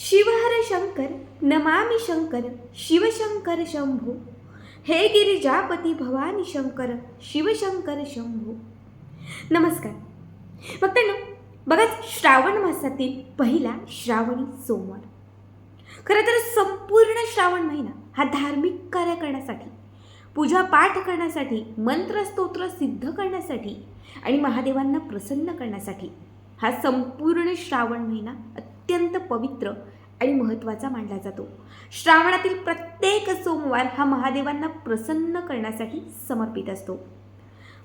शिवहर शंकर नमामि शंकर शिवशंकर शंभो। हे गिरिजापती भवानी शंकर शिवशंकर शंभो। नमस्कार। भक्तांनो बघा श्रावण मासातील पहिला श्रावणी सोमवार. खरं तर संपूर्ण श्रावण महिना हा धार्मिक कार्य करण्यासाठी पूजा पाठ करण्यासाठी मंत्रस्तोत्र सिद्ध करण्यासाठी आणि महादेवांना प्रसन्न करण्यासाठी हा संपूर्ण श्रावण महिना अत्यंत पवित्र आणि महत्त्वाचा मानला जातो. श्रावणातील प्रत्येक सोमवार हा महादेवांना प्रसन्न करण्यासाठी समर्पित असतो.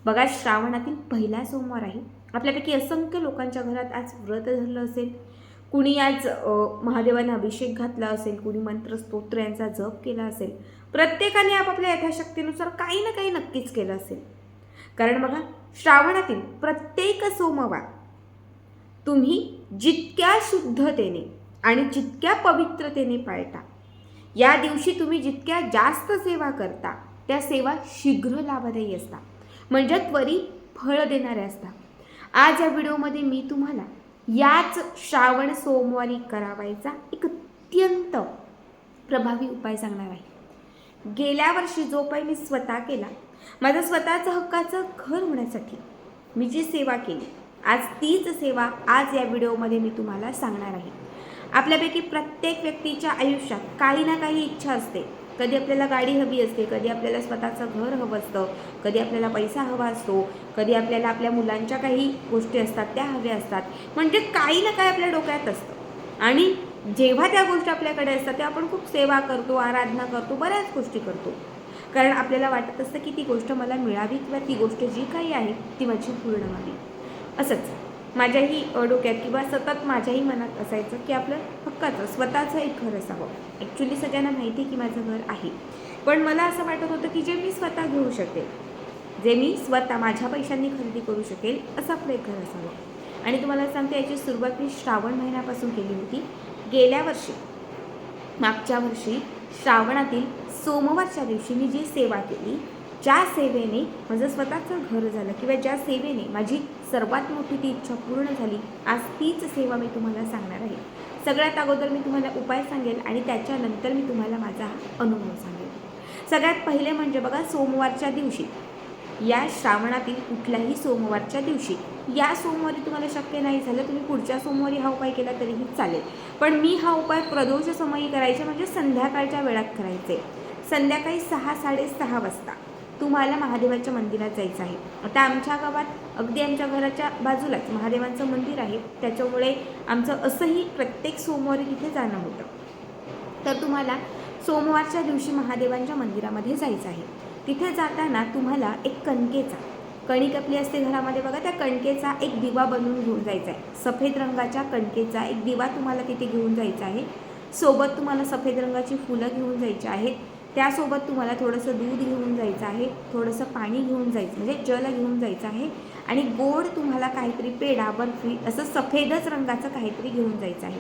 बघा श्रावणातील पहिला सोमवार आहे. आपल्यापैकी असंख्य लोकांच्या घरात आज व्रत धरलं असेल. कुणी आज महादेवांना अभिषेक घातला असेल कुणी मंत्र स्तोत्र यांचा जप केला असेल. प्रत्येकाने आपापल्या यथाशक्तीनुसार काही ना काही नक्कीच केलं असेल. कारण बघा श्रावणातील प्रत्येक सोमवार तुम्ही जितक्या शुद्धतेने आणि जितक्या पवित्रतेने पाळता या दिवशी तुम्ही जितक्या जास्त सेवा करता त्या सेवा शीघ्र लाभदायी असतात म्हणजे त्वरित फळ देणाऱ्या असतात आज या व्हिडिओमध्ये मी तुम्हाला याच श्रावण सोमवारी करावायचा एक अत्यंत प्रभावी उपाय सांगणार आहे. गेल्या वर्षी जो उपाय मी स्वतः केला माझं स्वतःचं हक्काचं घर होण्यासाठी मी जी सेवा केली आज तीच सेवा आज या व्हिडिओमध्ये मी तुम्हाला सांगणार आहे. आपल्यापैकी प्रत्येक व्यक्तीच्या आयुष्यात काही ना काही इच्छा असते. कधी आपल्याला गाडी हवी असते कधी आपल्याला स्वतःचं घर हवं असतं कधी आपल्याला पैसा हवा असतो कधी आपल्याला आपल्या मुलांच्या काही गोष्टी असतात त्या हव्या असतात. म्हणजे काही ना काही आपल्या डोक्यात असतं. आणि जेव्हा त्या गोष्टी आपल्याकडे असतात तेव्हा आपण खूप सेवा करतो आराधना करतो बऱ्याच गोष्टी करतो. कारण आपल्याला वाटत असतं की ती गोष्ट मला मिळावी किंवा ती गोष्ट जी काही आहे ती माझी पूर्ण व्हावी. असंच माझ्याही डोक्यात किंवा सतत माझ्याही मनात असायचं की आपलं हक्काचं स्वतःचं एक घर असावं. ॲक्च्युली सगळ्यांना माहिती आहे की माझं घर आहे. पण मला असं वाटत होतं की जे मी स्वतः घेऊ शकेल जे मी स्वतः माझ्या पैशांनी खरेदी करू शकेल असं आपलं एक घर असावं. आणि तुम्हाला सांगते याची सुरुवात मी श्रावण महिन्यापासून केली होती. गेल्या वर्षी मागच्या वर्षी श्रावणातील सोमवारच्या दिवशी मी जी सेवा केली ज्या सेवेने माझं स्वतःचं घर झालं किंवा ज्या सेवेने माझी सर्वात मोठी ती इच्छा पूर्ण झाली आज तीच सेवा मी तुम्हाला सांगणार आहे. सगळ्यात अगोदर मी तुम्हाला उपाय सांगेल आणि त्याच्यानंतर मी तुम्हाला माझा अनुभव सांगेल. सगळ्यात पहिले म्हणजे बघा सोमवारच्या दिवशी या श्रावणातील कुठल्याही सोमवारच्या दिवशी या सोमवारी तुम्हाला शक्य नाही झालं तुम्ही पुढच्या सोमवारी हा उपाय केला तरीही चालेल. पण मी हा उपाय प्रदोष समयी करायचे म्हणजे संध्याकाळच्या वेळात करायचे. संध्याकाळी सहा साडेसहा वाजता. तुम्हाला महादेवाच्या मंदिरात जायचं आहे. आता आमच्या गावात अगदी आमच्या घराच्या बाजूलाच महादेवांचं मंदिर आहे. त्याच्यामुळे आमचं असंही प्रत्येक सोमवारी तिथे जाणं होतं. तर तुम्हाला सोमवारच्या दिवशी महादेवांच्या मंदिरामध्ये जायचं आहे. तिथे जाताना तुम्हाला एक कणकेचा कणिक आपली असते घरामध्ये बघा त्या कणकेचा एक दिवा बनवून घेऊन जायचा आहे. सफेद रंगाच्या कणकेचा एक दिवा तुम्हाला तिथे घेऊन जायचा आहे. सोबत तुम्हाला सफेद रंगाची फुलं घेऊन जायची आहेत. त्यासोबत तुम्हाला थोडंसं दूध घेऊन जायचं आहे थोडंसं पाणी घेऊन जायचं म्हणजे जल घेऊन जायचं आहे आणि गोड तुम्हाला काहीतरी पेढा बर्फी असं सफेदच रंगाचं काहीतरी घेऊन जायचं आहे.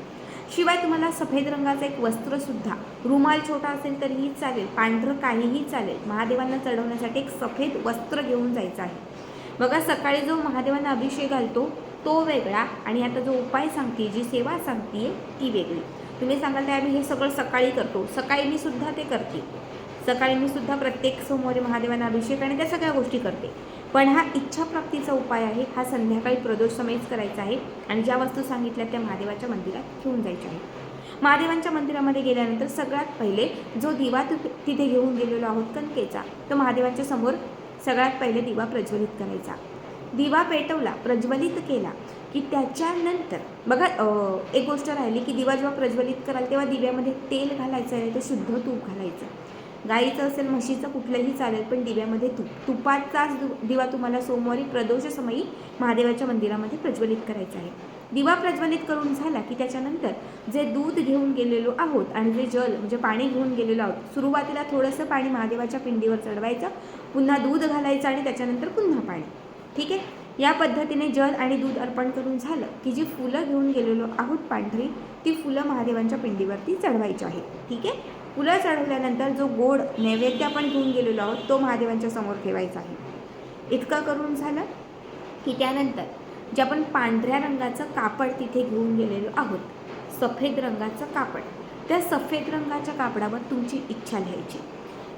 शिवाय तुम्हाला सफेद रंगाचं एक वस्त्रसुद्धा रुमाल छोटा असेल तरीही चालेल पांढरं काहीही चालेल महादेवांना चढवण्यासाठी एक सफेद वस्त्र घेऊन जायचं आहे. बघा सकाळी जो महादेवांना अभिषेक घालतो तो वेगळा आणि आता जो उपाय सांगते जी सेवा सांगते ती वेगळी. तुम्ही सांगाल त्या आम्ही हे सगळं सकाळी करतो. सकाळी मी सुद्धा ते करते. सकाळी मी सुद्धा प्रत्येक सोमवारी महादेवांना अभिषेक आणि त्या सगळ्या गोष्टी करते. पण हा इच्छाप्राप्तीचा उपाय आहे. हा संध्याकाळी प्रदोष समयच करायचा आहे आणि ज्या वस्तू सांगितल्या त्या महादेवाच्या मंदिरात घेऊन जायच्या आहेत. महादेवांच्या मंदिरामध्ये गेल्यानंतर सगळ्यात पहिले जो दिवा तु तिथे घेऊन गेलेलो आहोत कणकेचा तो महादेवांच्या समोर सगळ्यात पहिले दिवा प्रज्वलित करायचा. दिवा पेटवला प्रज्वलित केला. की त्याच्यानंतर बघा एक गोष्ट राहिली की दिवा जेव्हा प्रज्वलित कराल तेव्हा दिव्यामध्ये तेल घालायचं आहे तर शुद्ध तूप घालायचं. गाईचं असेल म्हशीचं कुठलंही चालेल पण दिव्यामध्ये तूप. तुपाचाच दिवा तुम्हाला सोमवारी प्रदोष समयी महादेवाच्या मंदिरामध्ये प्रज्वलित करायचा आहे. दिवा प्रज्वलित करून झाला की त्याच्यानंतर जे दूध घेऊन गेलेलो आहोत आणि जे जल म्हणजे पाणी घेऊन गेलेलो आहोत सुरुवातीला थोडंसं पाणी महादेवाच्या पिंडीवर चढवायचं पुन्हा दूध घालायचं आणि त्याच्यानंतर पुन्हा पाणी. ठीक आहे? या पद्धतीने जल आणि दूध अर्पण करून झालं की जी फुलं घेऊन गेलेलो आहोत पांढरी ती फुलं महादेवांच्या पिंडीवरती चढवायची आहेत. ठीक आहे? फुलं चढवल्यानंतर जो गोड नैवेद्य आपण घेऊन गेलेलो आहोत तो महादेवांच्या समोर ठेवायचा आहे. इतकं करून झालं की त्यानंतर जे आपण पांढऱ्या रंगाचं कापड तिथे घेऊन गेलेलो आहोत सफेद रंगाचं कापड त्या सफेद रंगाच्या कापडावर तुमची इच्छा लिहायची.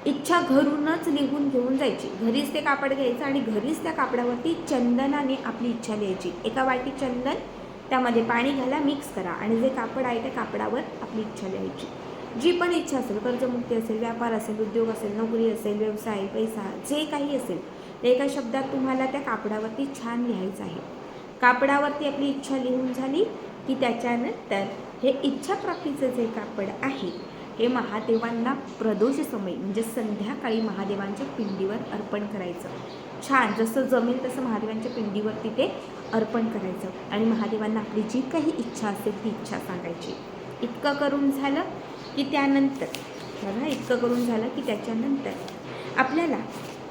इच्छा घरूनच लिहून घेऊन जायची. घरीच ते कापड घ्यायचं आणि घरीच त्या कापडावरती चंदनाने आपली इच्छा लिहायची. एका वाटी चंदन त्यामध्ये पाणी घाला मिक्स करा आणि जे कापड आहे त्या कापडावर आपली इच्छा लिहायची. जी पण इच्छा असेल कर्जमुक्ती असेल व्यापार असेल उद्योग असेल नोकरी असेल व्यवसाय पैसा जे काही असेल ते एका शब्दात तुम्हाला त्या कापडावरती छान लिहायचं आहे. कापडावरती आपली इच्छा लिहून झाली की त्याच्यानंतर हे इच्छाप्राप्तीचं जे कापड आहे हे महादेवांना प्रदोष समय म्हणजे संध्याकाळी महादेवांच्या पिंडीवर अर्पण करायचं. छान जसं जमेल तसं महादेवांच्या पिंडीवर तिथे अर्पण करायचं. आणि महादेवांना आपली जी काही इच्छा असेल ती इच्छा सांगायची. इतकं करून झालं की त्यानंतर बघा इतकं करून झालं की त्याच्यानंतर आपल्याला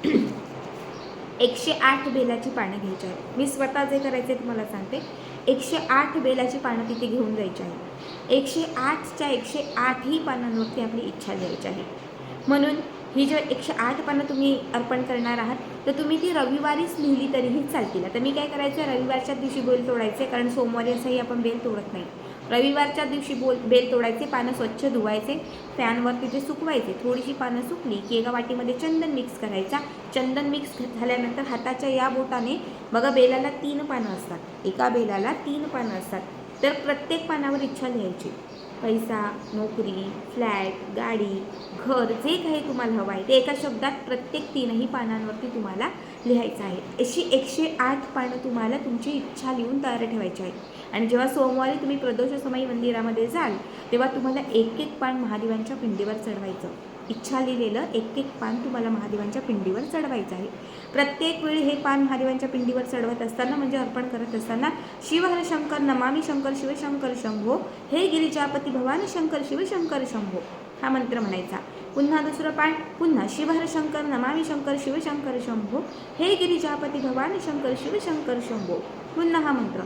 एकशे आठ बेलाची पानं घ्यायची आहेत. मी स्वतः जे करायचे तुम्हाला सांगते. एकशे आठ बेलाची पानं तिथे घेऊन जायची आहेत. एकशे आठच्या एकशे आठही पानांवरती आपली इच्छा द्यायची आहे. म्हणून ही जर एकशे आठ पानं तुम्ही अर्पण करणार आहात तर तुम्ही ती रविवारीच लिहिली तरीही चालतील. आता मी काय करायचं रविवारच्या दिवशी बेल तोडायचे कारण सोमवारी असंही आपण बेल तोडत नाही. रविवारच्या दिवशी बोल बेल तोडायचे पानं स्वच्छ धुवायचे फॅनवरती ते सुकवायचे थोडीशी पानं सुकली की एका वाटीमध्ये चंदन मिक्स करायचा. चंदन मिक्स झाल्यानंतर हाताच्या या बोटाने बघा बेलाला तीन पानं असतात. एका बेलाला तीन पानं असतात. तर प्रत्येक पानावर इच्छा लिहायची. पैसा नोकरी फ्लॅट गाडी घर जे काही तुम्हाला हवं आहे. ते एका शब्दात प्रत्येक तीनही पानांवरती तुम्हाला लिहायचं आहे. अशी एकशे आठ पानं तुम्हाला तुमची इच्छा लिहून तयार ठेवायची आहे आणि जेव्हा सोमवारी तुम्ही प्रदोष समाई मंदिरामध्ये जाल तेव्हा तुम्हाला एक एक पान महादेवांच्या पिंडीवर चढवायचं. इच्छा लिहिलेलं एक एक पान तुम्हाला महादेवांच्या पिंडीवर चढवायचं आहे. प्रत्येक वेळी हे पान महादेवांच्या पिंडीवर चढवत असताना म्हणजे अर्पण करत असताना शिवहर शंकर नमामी शंकर शिवशंकर शंभो हे गिरिजापती भवानी शंकर शिवशंकर शंभो हा मंत्र म्हणायचा. पुन्हा दुसरं पान पुन्हा शिवहर शंकर नमामी शंकर शिवशंकर शंभो हे गिरिजापती भवानी शंकर शिवशंकर शंभो पुन्हा हा मंत्र.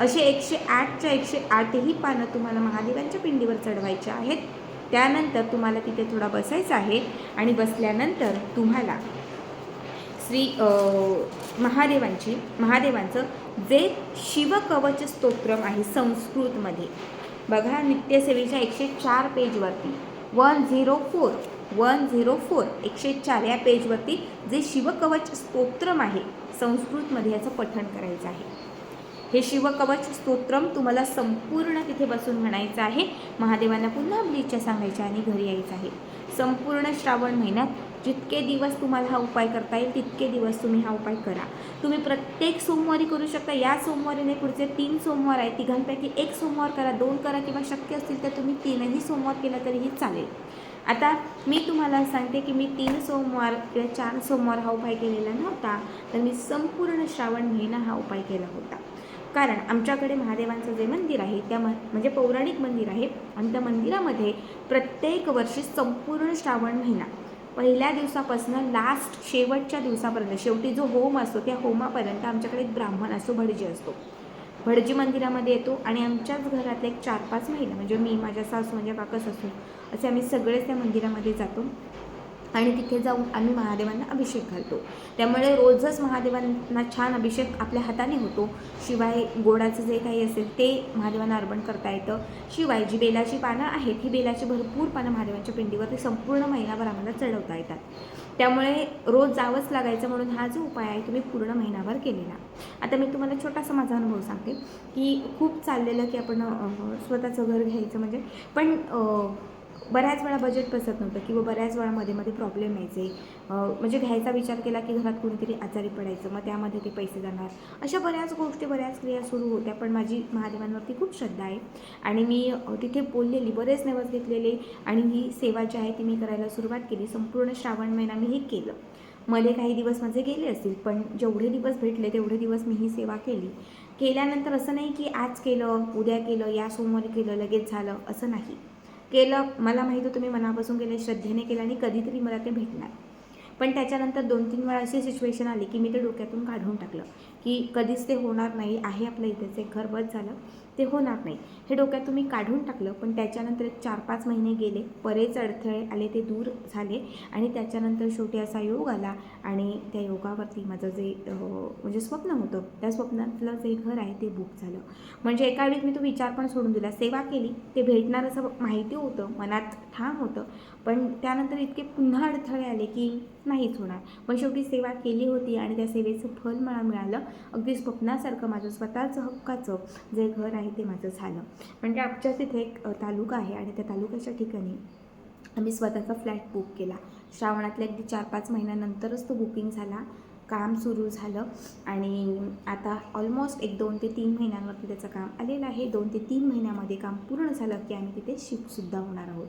असे एकशे आठच्या एकशे आठही पानं तुम्हाला महादेवांच्या पिंडीवर चढवायचे आहेत. त्यानंतर तुम्हाला तिथे थोडा बसायचं आहे आणि बसल्यानंतर तुम्हाला श्री महादेवांची महादेवांचं जे शिवकवच स्तोत्रम आहे संस्कृतमध्ये. बघा नित्यसेवेच्या एकशे चार पेजवरती. One zero four one zero four एकशे चार या पेजवरती जे शिवकवच स्तोत्रम आहे संस्कृतमध्ये याचं पठण करायचं आहे. हे शिवकवच स्तोत्रम तुम्हाला संपूर्ण तिथे बसून म्हणायचं आहे. महादेवांना पुन्हा आपली इच्छा सांगायची आणि घरी यायचं आहे. संपूर्ण श्रावण महिन्यात जितके दिवस तुम्हाला हा उपाय करता येईल तितके दिवस तुम्ही हा उपाय करा. तुम्ही प्रत्येक सोमवारी करू शकता. या सोमवारीने पुढचे तीन सोमवार आहे तिघांपैकी एक सोमवार करा दोन करा किंवा शक्य असतील तर तुम्ही तीनही सोमवार केला तरीही चालेल. आता मी तुम्हाला सांगते की मी तीन सोमवार किंवा चार सोमवार हा उपाय केलेला नव्हता तर मी संपूर्ण श्रावण महिना हा उपाय केला होता. कारण आमच्याकडे महादेवांचं जे मंदिर आहे त्या म म्हणजे पौराणिक मंदिर आहे आणि त्या मंदिरामध्ये प्रत्येक वर्षी संपूर्ण श्रावण महिना. पहिल्या दिवसापासून लास्ट शेवटच्या दिवसापर्यंत शेवटी जो होम असतो त्या होमापर्यंत आमच्याकडे एक ब्राह्मण असतो भटजी असतो. भटजी मंदिरामध्ये येतो आणि आमच्याच घरातले एक चार पाच महिला म्हणजे मी माझ्या सासू माझ्या काका सासू असे आम्ही सगळेच त्या मंदिरामध्ये जातो. आणि तिथे जाऊन आम्ही महादेवांना अभिषेक घालतो. त्यामुळे रोजच महादेवांना छान अभिषेक आपल्या हाताने होतो. शिवाय गोडाचं जे काही असेल ते महादेवांना अर्पण करता येतं. शिवाय जी बेलाची पानं आहेत ही बेलाची भरपूर पानं महादेवांच्या पिंडीवरती संपूर्ण महिनाभर आम्हाला चढवता येतात. त्यामुळे रोज जावंच लागायचं म्हणून हा जो उपाय आहे तुम्ही पूर्ण महिनाभर केलेला. आता मी तुम्हाला छोटासा माझा अनुभव सांगते की खूप चाललेलं की आपण स्वतःचं घर घ्यायचं म्हणजे. पण बऱ्याच वेळा बजेट बसत नव्हतं किंवा बऱ्याच वेळा मध्ये मध्ये प्रॉब्लेम यायचे म्हणजे घ्यायचा विचार केला की घरात कोणीतरी आजारी पडायचं मग त्यामध्ये ते पैसे जाणार. अशा बऱ्याच गोष्टी बऱ्याच क्रिया सुरू होत्या पण माझी महादेवांवरती खूप श्रद्धा आहे. आणि मी तिथे बोललेली बरेच नवस घेतलेले. आणि ही सेवा जी आहे ती मी करायला सुरुवात केली. संपूर्ण श्रावण महिना मी हे केलं. मध्ये काही दिवस माझे गेले असतील पण जेवढे दिवस भेटले तेवढे दिवस मी ही सेवा केली. केल्यानंतर असं नाही की आज केलं उद्या केलं या सोमवारी केलं लगेच झालं असं नाही. केलं मला माहीत होतं मी मनापासून केलं श्रद्धेने केलं आणि कधीतरी मला ते भेटणार. पण त्याच्यानंतर दोन तीन वेळा अशी सिच्युएशन आली की मी ते डोक्यातून काढून टाकलं की कधीच ते होणार नाही आहे आपलं इथेच एक घर बस झालं. ते होणार नाही. हे डोक्यात तुम्ही काढून टाकलं पण त्याच्यानंतर चार पाच महिने गेले बरेच अडथळे आले ते दूर झाले आणि त्याच्यानंतर शेवटी असा योग आला आणि त्या योगावरती माझं जे म्हणजे स्वप्न होतं त्या स्वप्नातलं जे घर आहे ते बुक झालं. म्हणजे एका वेळी मी तो विचार पण सोडून दिला सेवा केली ते भेटणार असं माहिती होतं मनात ठाम होतं पण त्यानंतर इतके पुन्हा अडथळे आले की नाहीच होणार. पण शेवटी सेवा केली होती आणि त्या सेवेचं फल मला मिळालं. अगदी स्वप्नासारखं माझं स्वतःचं हक्काचं जे घर आहे ते माझं झालं. म्हणजे आमच्या तिथे एक तालुका आहे आणि त्या तालुक्याच्या ठिकाणी आम्ही स्वतःचा फ्लॅट बुक केला. श्रावणातल्या अगदी चार पाच महिन्यानंतरच तो बुकिंग झाला काम सुरू झालं आणि आता ऑलमोस्ट एक दोन ते तीन महिन्यांवरती त्याचं काम आलेलं आहे. दोन ते तीन महिन्यामध्ये काम पूर्ण झालं की आम्ही तिथे शिफ्टसुद्धा होणार आहोत.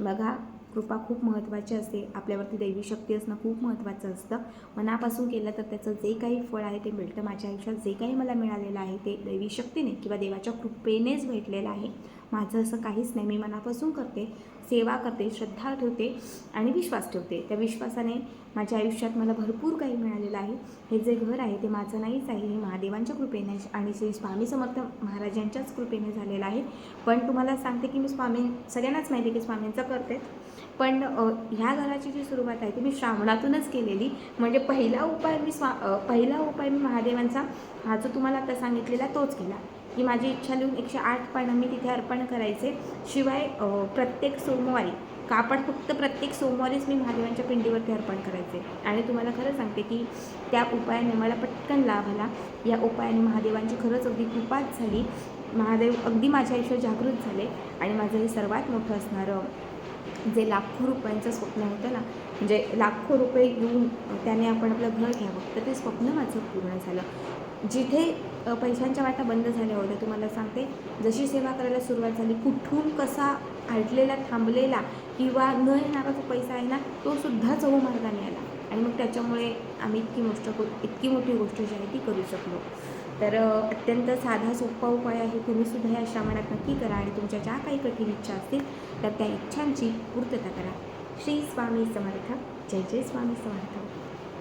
बघा कृपा खूप महत्त्वाची असते. आपल्यावरती दैवी शक्ती असणं खूप महत्त्वाचं असतं. मनापासून केलं तर त्याचं जे काही फळ आहे ते मिळतं. माझ्या आयुष्यात जे काही मला मिळालेलं आहे ते दैवी शक्तीने किंवा देवाच्या कृपेनेच भेटलेलं आहे. माझं असं काहीच नाही. मी मनापासून करते सेवा करते श्रद्धा ठेवते आणि विश्वास ठेवते. त्या विश्वासाने माझ्या आयुष्यात मला भरपूर काही मिळालेलं आहे. हे जे घर आहे ते माझं नाहीच आहे. हे महादेवांच्या कृपेने आणि श्री स्वामी समर्थ महाराजांच्याच कृपेने झालेलं आहे. पण तुम्हाला सांगते की मी स्वामी सगळ्यांनाच माहिती आहे की स्वामींचं करते. पण ह्या घराची जी सुरुवात आहे ती मी श्रावणातूनच केलेली. म्हणजे पहिला उपाय मी स्वा पहिला उपाय मी महादेवांचा हा जो तुम्हाला आता सांगितलेला तोच केला. की माझी इच्छा लिहून एकशे आठ पानं मी तिथे अर्पण करायचे. शिवाय प्रत्येक सोमवारी कापड फक्त प्रत्येक सोमवारीच मी महादेवांच्या पिंडीवरती अर्पण करायचे. आणि तुम्हाला खरं सांगते की त्या उपायाने मला पटकन लाभ आला. या उपायाने महादेवांची खरंच अगदी कृपाच झाली. महादेव अगदी माझ्या आयुष्यात जागृत झाले. आणि माझं हे सर्वात मोठं असणारं जे लाखो रुपयांचं स्वप्न होतं ना म्हणजे लाखो रुपये घेऊन त्याने आपण आपलं घर घ्यावं तर ते स्वप्न माझं पूर्ण झालं. जिथे पैशांच्या वाटा बंद झाल्या होत्या तुम्हाला सांगते. जशी सेवा करायला सुरुवात झाली कुठून कसा अडलेला थांबलेला किंवा न येणारा जो पैसा आहे ना तो सुद्धा चहूमार्गाने आला. आणि मग त्याच्यामुळे आम्ही इतकी गोष्ट करू इतकी मोठी गोष्ट जी आहे ती करू शकलो. तर अत्यंत साधा सोपा उपाय आहे. तुम्हीसुद्धा या श्रावणात नक्की करा आणि तुमच्या ज्या काही कठीण इच्छा असतील तर त्या इच्छांची पूर्तता करा. श्री स्वामी समर्थ. जय जय स्वामी समर्थ.